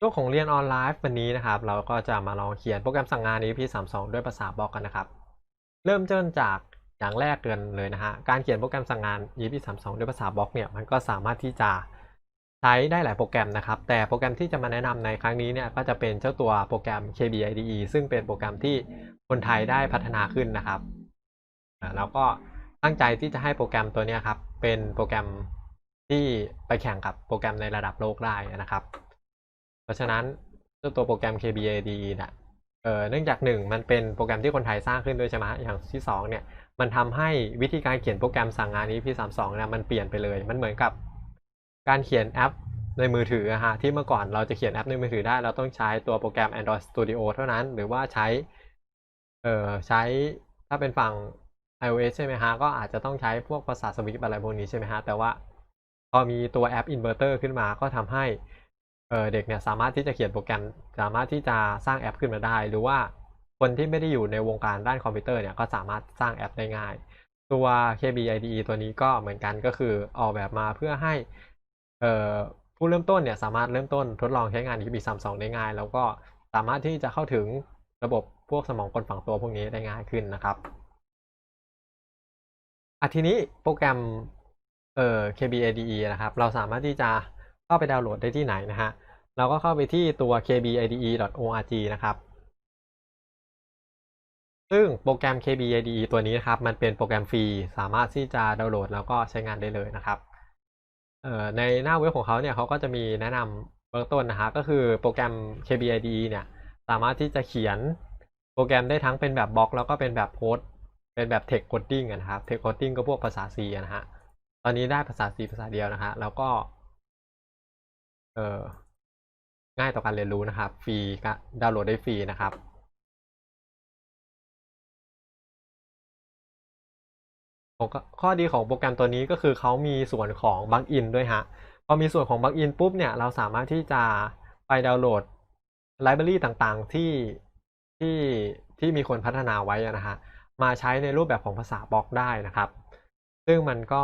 ช่วงของเรียนออนไลน์วันนี้นะครับ เราก็จะมาลองเขียนโปรแกรมสั่งงาน EP 32 ด้วยภาษาบล็อกกันนะครับ เริ่มต้นจากอย่างแรกเกินเลยนะฮะการเขียนโปรแกรมสั่งงาน EP 32 ด้วยภาษาบล็อกเนี่ยมันก็สามารถที่จะใช้ได้หลายโปรแกรมนะครับ แต่โปรแกรมที่จะมาแนะนำในครั้งนี้เนี่ยก็จะเป็นเจ้าตัวโปรแกรม KBIDE ซึ่งเป็นโปรแกรมที่คนไทยได้พัฒนาขึ้นนะครับแล้วก็ตั้งใจที่จะให้โปรแกรมตัวนี้ครับเป็นโปรแกรมที่ไปแข่งกับโปรแกรมในระดับโลกได้นะครับ เพราะฉะนั้นเจ้าตัวโปรแกรม KBADE เนี่ยเออเนื่องจากหนึ่งมันเป็นโปรแกรมที่คนไทยสร้างขึ้นด้วยใช่ไหมอย่างที่สองเนี่ยมันทำให้วิธีการเขียนโปรแกรมสั่งงานนี้พี่สามสองเนี่ยมันเปลี่ยนไปเลย มันเหมือนกับการเขียนแอปในมือถืออะฮะที่เมื่อก่อนเราจะเขียนแอปในมือถือได้ เราต้องใช้ตัวโปรแกรม Android Studio เท่านั้น หรือว่าใช้เออใช้ถ้าเป็นฝั่ง iOS ใช่ไหมฮะก็อาจจะต้องใช้พวกภาษาสวิฟอะไรพวกนี้ใช่ไหมฮะแต่ว่าพอมีตัวแอป Inverter ขึ้นมาก็ทำให้ เเด็กเนี่ยสามารถที่จะเขียนโปรแกรม สามารถที่จะสร้างแอปขึ้นมาได้ หรือว่าคนที่ไม่ได้อยู่ในวงการด้านคอมพิวเตอร์เนี่ยก็สามารถสร้างแอปได้ง่าย ตัว KBIDE ตัวนี้ก็เหมือนกันก็คือออกแบบมาเพื่อให้ผู้เริ่มต้นเนี่ยสามารถเริ่มต้นทดลองใช้งาน EB 3 2ได้ง่าย แล้วก็สามารถที่จะเข้าถึงระบบพวกสมองคนฝังตัวพวกนี้ได้ง่ายขึ้นนะครับอะทีนี้โปรแกรมเอ่อ KBIDE นะครับ เราสามารถที่จะ เข้าไปดาวน์โหลดได้ที่ไหนนะฮะ เราก็เข้าไปที่ตัว kbide.org นะครับ ซึ่งโปรแกรม KBIDE ตัวนี้นะครับ มันเป็นโปรแกรมฟรี สามารถที่จะดาวน์โหลดแล้วก็ใช้งานได้เลยนะครับเอ่อในหน้าเว็บของเขาเนี่ยเขาก็จะมีแนะนำเบื้องต้นนะฮะ ก็คือโปรแกรม KBIDE เนี่ย สามารถที่จะเขียนโปรแกรมได้ทั้งเป็นแบบบล็อก แล้วก็เป็นแบบโค้ดเป็นแบบ text coding นะครับ text coding ก็พวกภาษา C นะฮะ ตอนนี้ได้ภาษา C ภาษาเดียวนะฮะ แล้วก็ เออง่ายต่อการเรียนรู้นะครับ ฟรีก็ดาวน์โหลดได้ฟรีนะครับข้อดีของโปรแกรมตัวนี้ก็คือเขามีส่วนของบั g อินด้วยฮะ พอมีส่วนของบั g อินปุ๊บเนี่ย เราสามารถที่จะไปดาวน์โหลดไลบรารีต่างๆที่ที่ที่มีคนพัฒนาไว้นะฮะ มาใช้ในรูปแบบของภาษาบล็อกได้นะครับ ซึ่งมันก็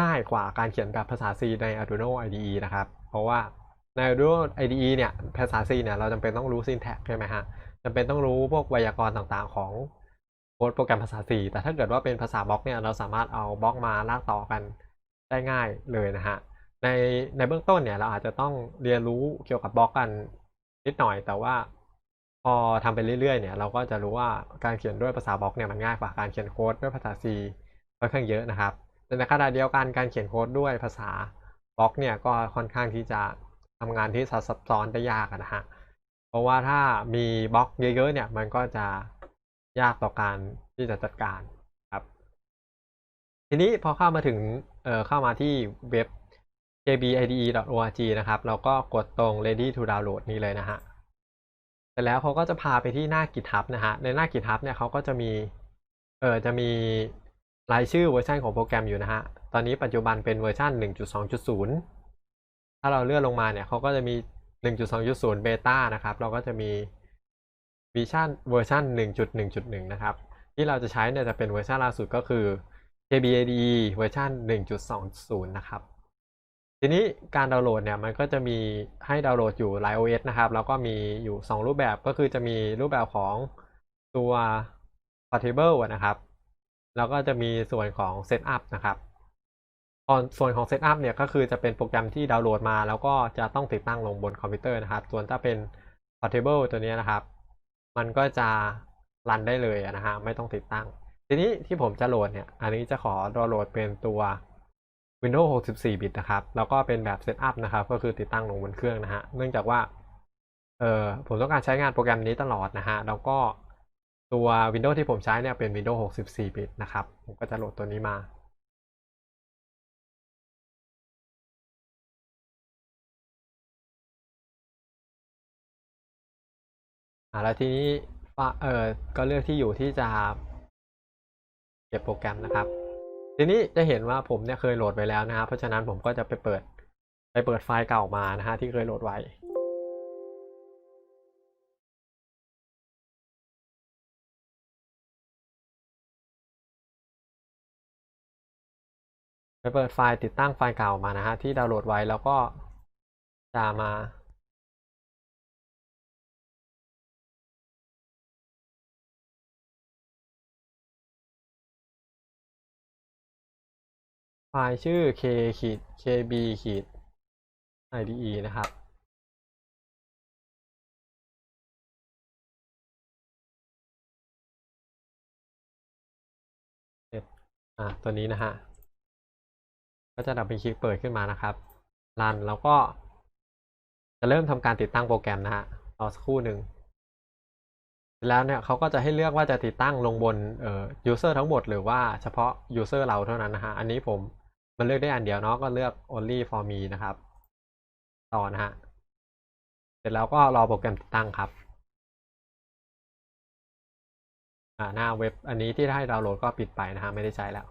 ง่ายกว่าการเขียนแบบภาษา C ใน Arduino IDE นะครับ เพราะว่าใน Arduino IDE เนี่ยภาษา C เนี่ยเราจำเป็นต้องรู้ syntax ใช่ไหมฮะจำเป็นต้องรู้พวกไวยากรณ์ต่างๆ ของโค้ดโปรแกรมภาษา C แต่ถ้าเกิดว่าเป็นภาษาบล็อกเนี่ยเราสามารถเอาบล็อกมาลากต่อกันได้ง่ายเลยนะฮะในในเบื้องต้นเนี่ยเราอาจจะต้องเรียนรู้เกี่ยวกับบล็อกกันนิดหน่อย แต่ว่าพอทำไปเรื่อยๆเนี่ยเราก็จะรู้ว่าการเขียนด้วยภาษาบล็อกเนี่ยมันง่ายกว่าการเขียนโค้ดด้วยภาษา C ค่อนข้างเยอะนะครับในขณะเดียวกันการเขียนโค้ดด้วยภาษา บล็อกเนี่ยก็ค่อนข้างที่จะทำงานที่ซับซ้อนได้ยากนะฮะ เพราะว่าถ้ามีบล็อกเยอะๆเนี่ยมันก็จะยากต่อการที่จะจัดการครับ ทีนี้พอเข้ามาถึงเอ่อเข้ามาที่เว็บ kbide.org นะครับ เราก็กดตรง ready to download นี้เลยนะฮะเสร็จแล้วเขาก็จะพาไปที่หน้า GitHub นะฮะ ในหน้า GitHub เนี่ยเขาก็จะมี เออจะมี รายชื่อเวอร์ชันของโปรแกรมอยู่นะฮะ ตอนนี้ปัจจุบันเป็นเวอร์ชัน1.2.0 ถ้าเราเลื่อนลงมาเนี่ยเขาก็จะมี 1.2.0 เบต้านะครับ เราก็จะมีวิชั่นเวอร์ชัน1.1.1 นะครับ ที่เราจะใช้เนี่ยจะเป็นเวอร์ชันล่าสุดก็คือ KBADE เวอร์ชัน1.20 นะครับ ทีนี้การดาวน์โหลดเนี่ยมันก็จะมีให้ดาวน์โหลดอยู่หลาย OS นะครับ แล้วก็มีอยู่ 2 รูปแบบก็คือจะมีรูปแบบของตัว Portable นะครับ แล้วก็จะมีส่วนของ Setup นะครับส่วนของ Setup เนี่ยก็คือจะเป็นโปรแกรมที่ดาวน์โหลดมา แล้วก็จะต้องติดตั้งลงบนคอมพิวเตอร์นะครับ ส่วนถ้าเป็น Portable ตัวนี้นะครับ มันก็จะรันได้เลยนะฮะไม่ต้องติดตั้ง ทีนี้ที่ผมจะโหลดเนี่ย อันนี้จะขอดาวน์โหลดเป็นตัว Windows 64 บิตนะครับ แล้วก็เป็นแบบเซตอัพนะครับ ก็คือติดตั้งลงบนเครื่องนะฮะ เนื่องจากว่า เออผมต้องการใช้งานโปรแกรมนี้ตลอดนะฮะ แล้วก็ ตัว Windows ที่ผมใช้เนี่ยเป็น Windows 64 บิตนะครับ ผมก็จะโหลดตัวนี้มา อ่าแล้วทีนี้เออก็เลือกที่อยู่ที่จะเก็บโปรแกรมนะครับ ทีนี้จะเห็นว่าผมเนี่ยเคยโหลดไปแล้วนะครับเพราะฉะนั้นผมก็จะไปเปิดไปเปิดไฟล์เก่ามานะฮะที่เคยโหลดไว้ ไปเปิดไฟล์ติดตั้งไฟล์เก่ามานะฮะที่ดาวน์โหลดไว้แล้วก็จะมาไฟล์ชื่อ k ขีด kb ขีด ide นะครับ อะตัวนี้นะฮะ ก็จะดับเบิลคลิกเปิดขึ้นมานะครับรันแล้วก็จะเริ่มทำการติดตั้งโปรแกรมนะฮะรอสักครู่หนึ่งเสร็จแล้วเนี่ยเขาก็จะให้เลือกว่าจะติดตั้งลงบนเอ่อ user ทั้งหมดหรือว่าเฉพาะ user เราเท่านั้นนะฮะอันนี้ผมมันเลือกได้อันเดียวเนาะก็เลือก only for me นะครับ ต่อนะฮะเสร็จแล้วก็รอโปรแกรมติดตั้งครับหน้าเว็บอันนี้ที่ให้ดาวน์โหลดก็ปิดไปนะฮะไม่ได้ใช้แล้ว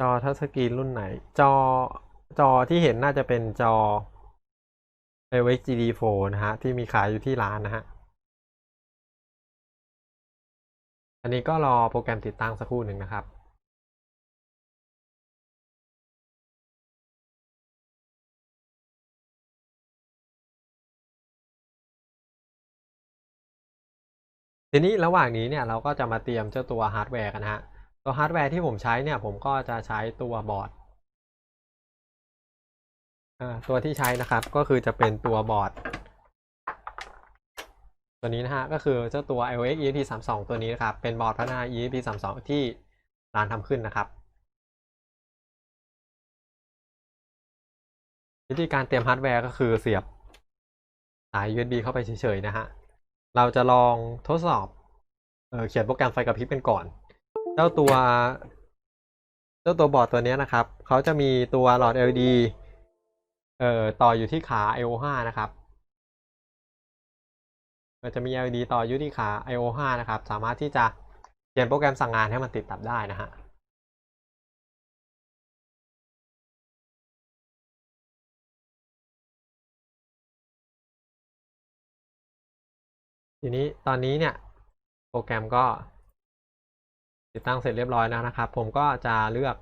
จอทัชสกรีนรุ่นไหน จอจอที่เห็นน่าจะเป็นจอ iOS GD4 นะฮะ ที่มีขายอยู่ที่ร้านนะฮะ อันนี้ก็รอโปรแกรมติดตั้งสักครู่หนึ่งนะครับทีนี้ระหว่างนี้เนี่ยเราก็จะมาเตรียมเจ้าตัวฮาร์ดแวร์กันฮะ ตัวฮาร์ดแวร์ที่ผมใช้เนี่ยผมก็จะใช้ตัวบอร์ดตัวที่ใช้นะครับก็คือจะเป็นตัวบอร์ด ตัวนี้นะฮะก็คือเจ้าตัว iOS ESP 32ตัวนี้นะครับ เป็นบอร์ดพัฒนา ESP 32ที่ร้านทำขึ้นนะครับ วิธีการเตรียมฮาร์ดแวร์ก็คือเสียบสาย USB เข้าไปเฉยๆนะฮะ เราจะลองทดสอบเออเขียนโปรแกรมไฟกระพริบกันก่อน เจ้าตัว เจ้าตัวบอร์ดตัวนี้นะครับ เขาจะมีตัวหลอด LED เอ่อต่ออยู่ที่ขา I/O5 นะครับมันจะมี LED ต่ออยู่ที่ขา I/O5 นะครับ สามารถที่จะเขียนโปรแกรมสั่งงานให้มันติดตับได้นะฮะทีนี้ตอนนี้เนี่ย โปรแกรมก็ ติดตั้งเสร็จเรียบร้อยแล้วนะครับ ผมก็จะเลือก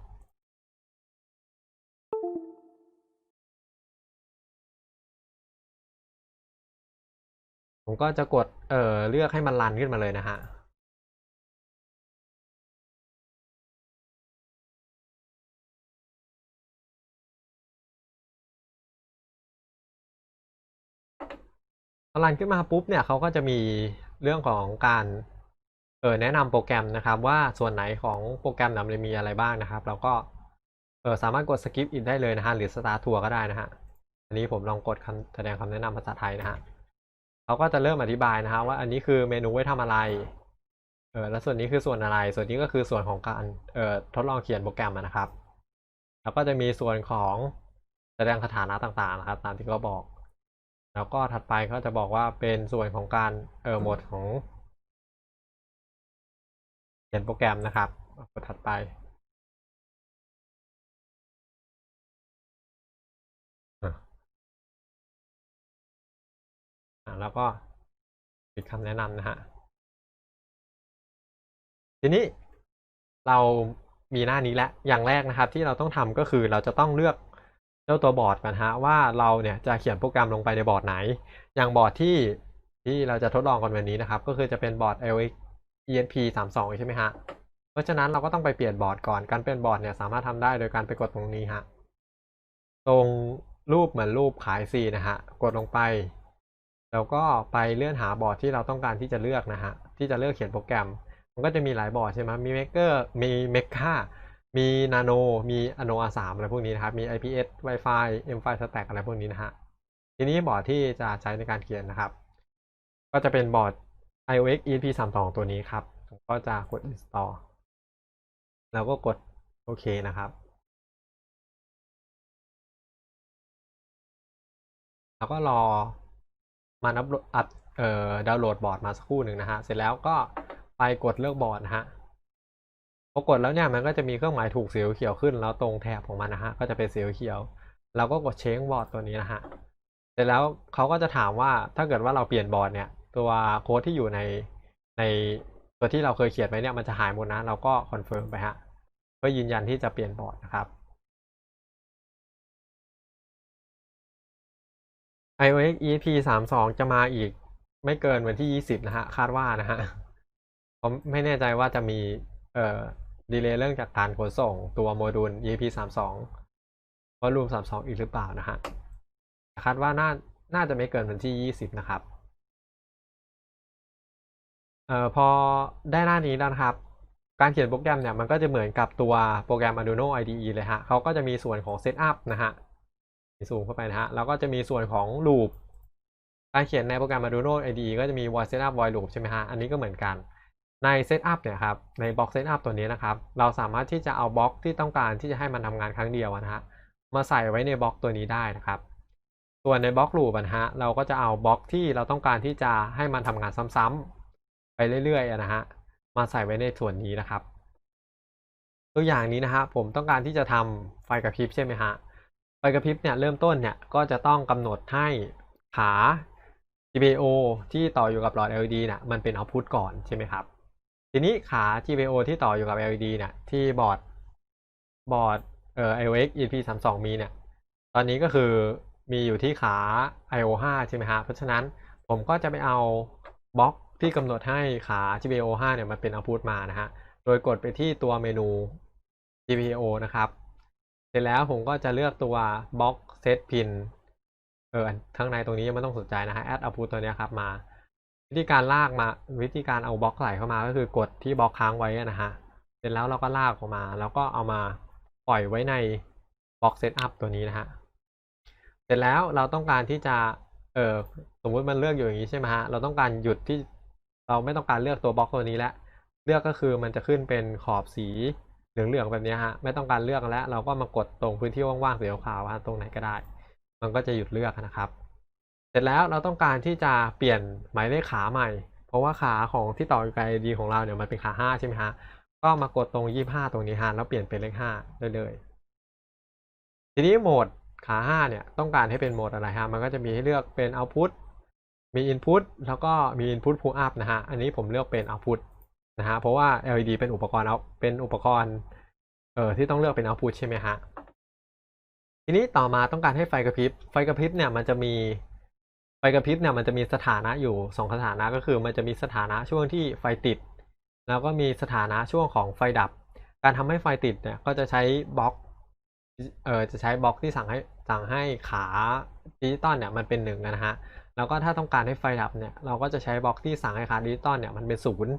ผมก็จะกดเอ่อเลือกให้มันรันขึ้นมาเลยนะฮะพอรันขึ้นมาปุ๊บเนี่ยเขาก็จะมีเรื่องของการ ออแนะนำโปรแกรมนะครับว่าส่วนไหนของโปรแกรมนั้นมีอะไรบ้างนะครับ แล้วก็เออสามารถกดสกิปอินได้เลยนะฮะหรือสตาร์ทัวร์ก็ได้นะฮะอันนี้ผมลองกดแสดงคำแนะนำภาษาไทยนะฮะเขาก็จะเริ่มอธิบายนะฮะว่าอันนี้คือเมนูไว้ทำอะไรเออแล้วส่วนนี้คือส่วนอะไร ส่วนนี้ก็คือส่วนของการเออทดลองเขียนโปรแกรมนะครับ แล้วก็จะมีส่วนของแสดงสถานะต่างๆนะครับ ตามที่เขาบอก แล้วก็ถัดไปเขาจะบอกว่าเป็นส่วนของการเออโหมดของ ขียนโปรแกรมนะครับกดถัดไป แล้วก็ปิดคำแนะนำนะฮะ ทีนี้เรามีหน้านี้แล้ว อย่างแรกนะครับที่เราต้องทำก็คือเราจะต้องเลือกเจ้าตัวบอร์ดกันฮะว่าเราเนี่ยจะเขียนโปรแกรมลงไปในบอร์ดไหน อย่างบอร์ดที่ที่เราจะทดลองกันวันนี้นะครับ ก็คือจะเป็นบอร์ด iOS ESP 32ใช่ไหมฮะ เพราะฉะนั้นเราก็ต้องไปเปลี่ยนบอร์ดก่อน การเปลี่ยนบอร์ดเนี่ยสามารถทำได้โดยการไปกดตรงนี้ฮะ ตรงรูปเหมือนรูปขายซีนะฮะ กดลงไป แล้วก็ไปเลื่อนหาบอร์ดที่เราต้องการที่จะเลือกนะฮะ ที่จะเลือกเขียนโปรแกรม มันก็จะมีหลายบอร์ดใช่ไหมมี Maker มี Meka มี Nano มี Ano R3 อะไรพวกนี้นะครับ มี IPS Wi-Fi M5 Stack อะไรพวกนี้นะฮะ ทีนี้บอร์ดที่จะใช้ในการเขียนนะครับ ก็จะเป็นบอร์ด iOS ESP 32ตัวนี้ครับ ผมก็จะกด install แล้วก็กดโอเคนะครับ แล้วก็รอมาอัพอัดเอ่อดาวน์โหลดบอร์ดมาสักครู่หนึ่งนะฮะ เสร็จแล้วก็ไปกดเลือกบอร์ดนะฮะพอกดแล้วเนี่ยมันก็จะมีเครื่องหมายถูกสีเขียวขึ้น แล้วตรงแถบของมันนะฮะก็จะเป็นสีเขียวเราก็กดเช็คบอร์ดตัวนี้นะฮะ เสร็จแล้วเขาก็จะถามว่าถ้าเกิดว่าเราเปลี่ยนบอร์ดเนี่ย ตัวโค้ดที่อยู่ในในตัวที่เราเคยเขียนไว้เนี่ยมันจะหายหมดนะ เราก็คอนเฟิร์มไปฮะเพื่อยืนยันที่จะเปลี่ยนบอร์ดนะครับ iOS ESP 32 จะมาอีกไม่เกินวันที่ยี่สิบนะฮะ คาดว่านะฮะผมไม่แน่ใจว่าจะมีเอ่อดีเลย์เรื่องจากการขนส่งตัวโมดูล EP สามสองวอลลุ่มสามสองอีกหรือเปล่านะฮะคาดว่าน่าน่าจะไม่เกินวันที่ยี่สิบนะครับ เอ่อพอได้หน้านี้แล้วนะครับ การเขียนโปรแกรมเนี่ยมันก็จะเหมือนกับตัวโปรแกรม Arduino IDE เลยฮะเขาก็จะมีส่วนของ Setup นะฮะซูมเข้าไปนะฮะ แล้วก็จะมีส่วนของ Loop การเขียนในโปรแกรม Arduino IDE ก็จะมี void setup void loop ใช่ไหมฮะ อันนี้ก็เหมือนกัน ใน Setup เนี่ยครับ ในบล็อก Setup ตัวนี้นะครับ เราสามารถที่จะเอาบล็อกที่ต้องการที่จะให้มันทำงานครั้งเดียวนะฮะ มาใส่ไว้ในบล็อกตัวนี้ได้นะครับ ส่วนในบล็อก Loop นะฮะ เราก็จะเอาบล็อกที่เราต้องการที่จะให้มันทำงานซ้ำๆ ไปเรื่อยๆนะฮะมาใส่ไว้ในส่วนนี้นะครับ ตัวอย่างนี้นะฮะผมต้องการที่จะทำไฟกระพริบใช่ไหมฮะไฟกระพริบเนี่ยเริ่มต้นเนี่ยก็จะต้องกำหนดให้ขา GPIO ที่ต่ออยู่กับหลอด LED เนี่ยมันเป็น output ก่อนใช่ไหมครับ ทีนี้ขา GPIO ที่ต่ออยู่กับ LED เนี่ยที่บอร์ดบอร์ดเอ่อ IOX EP32 มีเนี่ยตอนนี้ก็คือมีอยู่ที่ขา IO5 ใช่ไหมฮะเพราะฉะนั้นผมก็จะไปเอาบล็อก ที่กำหนดให้ขา GPIO5 เนี่ยมันเป็น output มานะฮะ โดยกดไปที่ตัวเมนู GPIO นะครับ เสร็จแล้วผมก็จะเลือกตัวบล็อก set pin เออข้างในตรงนี้ยังไม่ต้องสนใจนะฮะ add output ตัวนี้ครับมา วิธีการลากมาวิธีการเอาบล็อกใส่เข้ามาก็คือกดที่บล็อกค้างไว้นะฮะ เสร็จแล้วเราก็ลากออกมา แล้วก็เอามาปล่อยไว้ในบล็อก setup ตัวนี้นะฮะ เสร็จแล้วเราต้องการที่จะ เออสมมุติมันเลือกอยู่อย่างนี้ใช่ไหมฮะ เราต้องการหยุดที่ เราไม่ต้องการเลือกตัวบล็อกตัวนี้แล้วเลือกก็คือมันจะขึ้นเป็นขอบสีเหลืองๆแบบนี้ฮะไม่ต้องการเลือกแล้ว เราก็มากดตรงพื้นที่ว่างๆสีขาวๆตรงไหนก็ได้ มันก็จะหยุดเลือกนะครับ เสร็จแล้วเราต้องการที่จะเปลี่ยนหมายเลขขาใหม่ เพราะว่าขาของที่ต่ออยู่กับ ID ของเราเนี่ยมันเป็นขา 5 ใช่ไหมฮะก็มากดตรง 25 ตรงนี้ฮะแล้วเปลี่ยนเป็นเลข5ได้เลยทีนี้โหมดขา 5 เนี่ยต้องการให้เป็นโหมดอะไรฮะมันก็จะมีให้เลือกเป็น output มี input แล้วก็มี input pull up นะฮะ อันนี้ผมเลือกเป็น output นะฮะ เพราะว่า LED เป็นอุปกรณ์เอาเป็นอุปกรณ์เอ่อที่ต้องเลือกเป็น output ใช่ไหมฮะ ทีนี้ต่อมาต้องการให้ไฟกระพริบ ไฟกระพริบเนี่ยมันจะมีไฟกระพริบเนี่ยมันจะมีสถานะอยู่สองสถานะก็คือมันจะมีสถานะช่วงที่ไฟติด แล้วก็มีสถานะช่วงของไฟดับ การทำให้ไฟติดเนี่ยก็จะใช้บล็อกเอ่อจะใช้บล็อกที่สั่งให้สั่งให้ขาดิจิตอลเนี่ยมันเป็นหนึ่งนะฮะ แล้วก็ถ้าต้องการให้ไฟดับเนี่ยเราก็จะใช้บล็อกที่สั่งให้ขาดิจิตอลเนี่ยมันเป็นศูนย์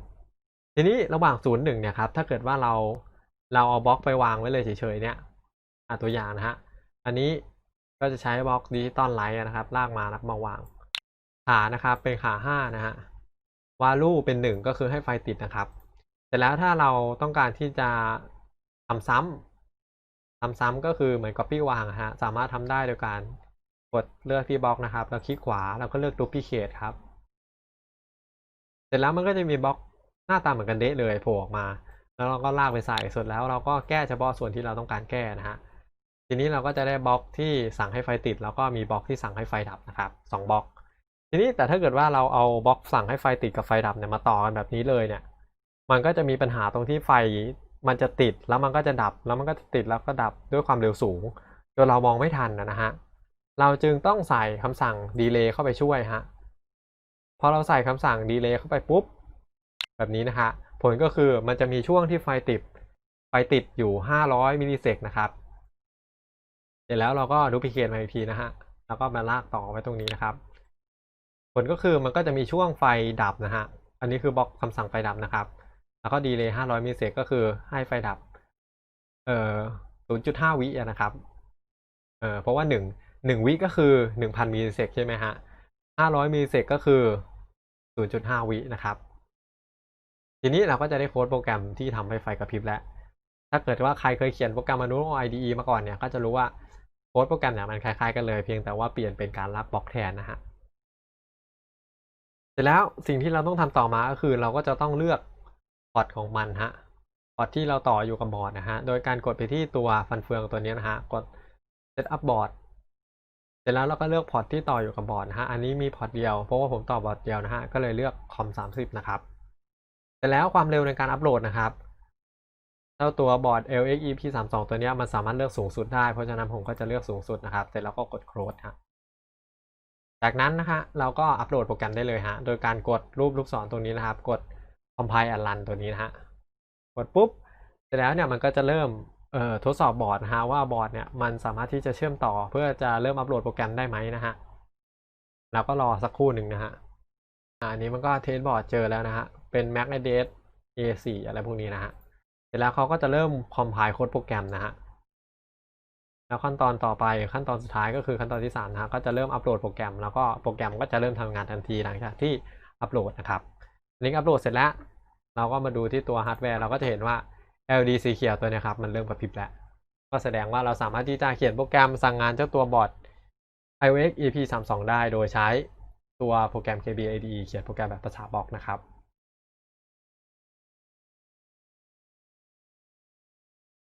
ทีนี้ระหว่างศูนย์หนึ่งเนี่ยครับถ้าเกิดว่าเราเราเอาบล็อกไปวางไว้เลยเฉยๆเนี่ยตัวอย่างนะฮะอันนี้ก็จะใช้บล็อกดิจิตอลไลท์นะครับลากมาแล้วมาวางขานะครับเป็นขาห้านะฮะวาลูเป็นหนึ่งก็คือให้ไฟติดนะครับเสร็จแล้วถ้าเราต้องการที่จะทำซ้ำทำซ้ำก็คือเหมือน copy วางฮะสามารถทำได้โดยการ กดเลือกที่บล็อกนะครับ แล้วคลิกขวาแล้วก็เลือก duplicate ครับ เสร็จแล้วมันก็จะมีบล็อกหน้าตาเหมือนกันเดะเลยโผล่ออกมา แล้วเราก็ลากไปใส่สุดแล้ว เราก็แก้เฉพาะส่วนที่เราต้องการแก้นะฮะทีนี้เราก็จะได้บล็อกที่สั่งให้ไฟติด แล้วก็มีบล็อกที่สั่งให้ไฟดับนะครับสองบล็อก ทีนี้แต่ถ้าเกิดว่าเราเอาบล็อกสั่งให้ไฟติดกับไฟดับเนี่ยมาต่อกันแบบนี้เลยเนี่ย มันก็จะมีปัญหาตรงที่ไฟมันจะติดแล้วมันก็จะดับ แล้วมันก็จะติดแล้วก็ดับด้วยความเร็วสูงจนเรามองไม่ทันนะฮะ เราจึงต้องใส่คำสั่งดีเลย์เข้าไปช่วยฮะพอเราใส่คำสั่งดีเลย์เข้าไปปุ๊บ แบบนี้นะฮะผลก็คือมันจะมีช่วงที่ไฟติด ไฟติดอยู่ 500มิลลิเซกนะครับเสร็จแล้วเราก็ดูพิเคทมาอีกทีนะฮะ แล้วก็มาลากต่อไว้ตรงนี้นะครับ ผลก็คือมันก็จะมีช่วงไฟดับนะฮะ อันนี้คือบล็อกคำสั่งไฟดับนะครับ แล้วก็ดีเลย์500มิลลิเซกก็คือให้ไฟดับ เอ่อ0.5 วิอะนะครับ เอ่อเพราะว่า 1 1วิก็คือ 1,000มิลลิเซกใช่ไหมฮะ500มิลลิเซกก็คือ 0.5 วินะครับ ทีนี้เราก็จะได้โค้ดโปรแกรมที่ทำให้ไฟกระพริบแล้ว ถ้าเกิดว่าใครเคยเขียนโปรแกรม Arduino IDE มาก่อนเนี่ยก็จะรู้ว่าโค้ดโปรแกรมเนี่ยมันคล้ายๆกันเลยเพียงแต่ว่าเปลี่ยนเป็นการลากบล็อกแทนนะฮะเสร็จแล้วสิ่งที่เราต้องทำต่อมาก็คือเราก็จะต้องเลือกพอร์ตของมันฮะพอร์ตที่เราต่ออยู่กับบอร์ดนะฮะโดยการกดไปที่ตัวฟันเฟืองตัวนี้นะฮะกด set up board ร็จแล้วเราก็เลือกพอร์ตที่ต่ออยู่กับบอร์ดนะฮะ อันนี้มีพอร์ตเดียว เพราะว่าผมต่อบอร์ดเดียวนะฮะ ก็เลยเลือกคอม30 นะครับ เสร็จแล้วความเร็วในการอัปโหลดนะครับ เจ้าตัวบอร์ด LX EP32 ตัวนี้มันสามารถเลือกสูงสุดได้ เพราะฉะนั้นผมก็จะเลือกสูงสุดนะครับ เสร็จแล้วก็กด close ครับจากนั้นนะฮะเราก็อัปโหลดโปรแกรมได้เลยฮะ โดยการกดรูปลูกศรตรงนี้นะครับ กด compile and run ตัวนี้นะฮะ กดปุ๊บ เสร็จแล้วเนี่ยมันก็จะเริ่ม ทดสอบบอร์ดนะฮะว่าบอร์ดเนี่ยมันสามารถที่จะเชื่อมต่อเพื่อจะเริ่มอัปโหลดโปรแกรมได้ไหมนะฮะแล้วก็รอสักครู่หนึ่งนะฮะอันนี้มันก็เทสบอร์ดเจอแล้วนะฮะเป็น Mac address A4 อะไรพวกนี้นะฮะเสร็จแล้วเขาก็จะเริ่ม compile โค้ดโปรแกรมนะฮะแล้วขั้นตอนต่อไปขั้นตอนสุดท้ายก็คือขั้นตอนที่3นะฮะก็จะเริ่มอัปโหลดโปรแกรมแล้วก็โปรแกรมก็จะเริ่มทำงานทันทีหลังจากที่อัปโหลดนะครับลิงก์อัปโหลดเสร็จแล้ว เราก็มาดูที่ตัวฮาร์ดแวร์เราก็จะเห็นว่า LED สีเขียวตัวนี้ครับ มันเริ่มกระพริบแล้ว ก็แสดงว่าเราสามารถที่จะเขียนโปรแกรมสั่งงานเจ้าตัวบอร์ด iOS EP 3 2 ได้โดยใช้ตัวโปรแกรม KBADE เขียนโปรแกรมแบบภาษาบล็อกนะครับ